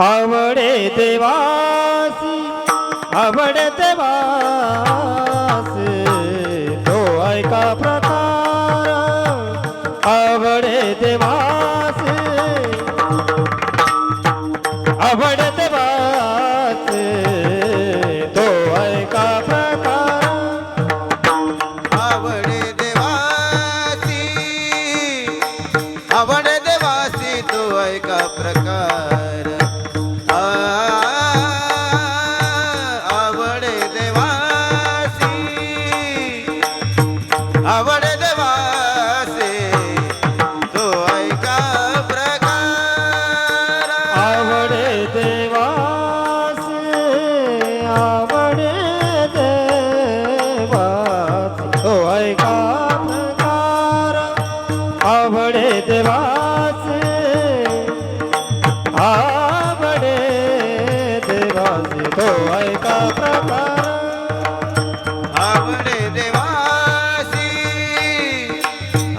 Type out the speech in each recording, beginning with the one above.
आवडे देवासी आवडे देवास तो ऐका प्रकार. आवडे देवासी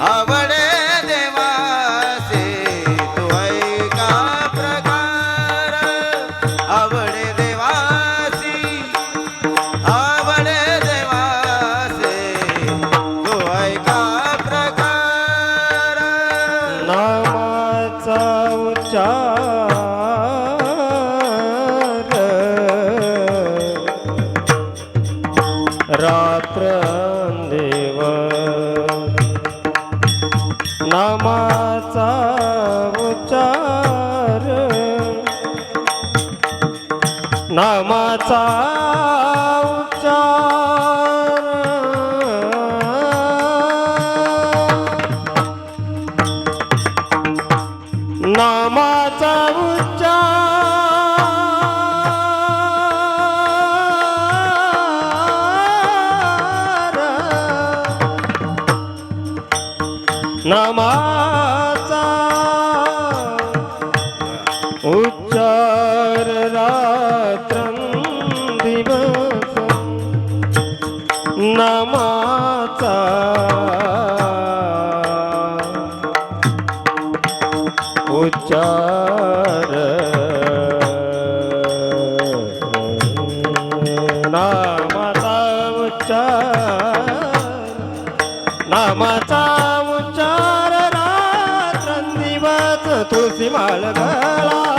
आवडे देवासे तू ऐका प्रकार. देवासी आवडे देवासे तू ऐका प्रकार. नामाचा नामाचा उच्चार. नामाचा उच्चार. नामा उच्चार नामाचा उच्चार नामाचा उच्चार रात्रंदिवस तुळशी माल गळा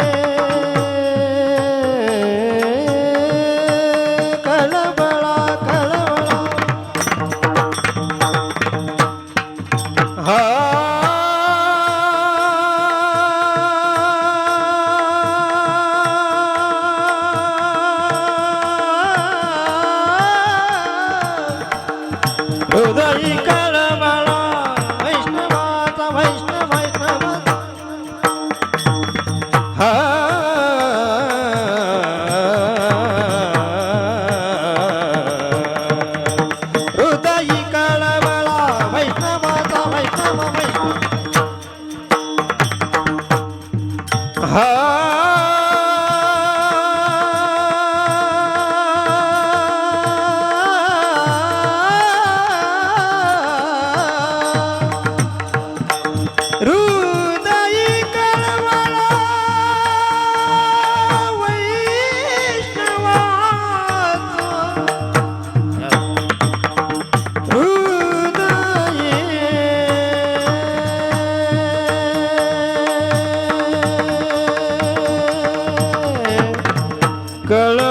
Hello.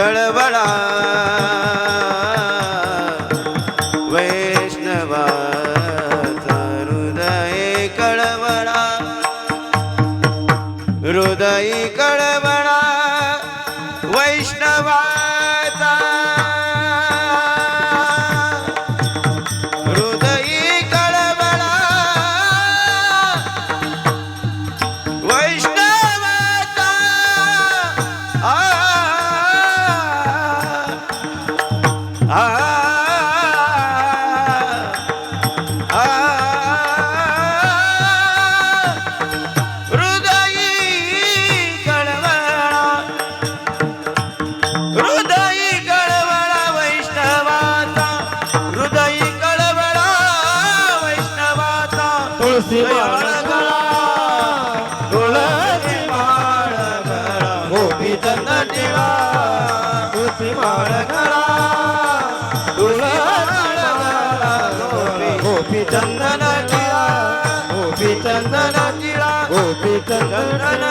कळवा Ah. na na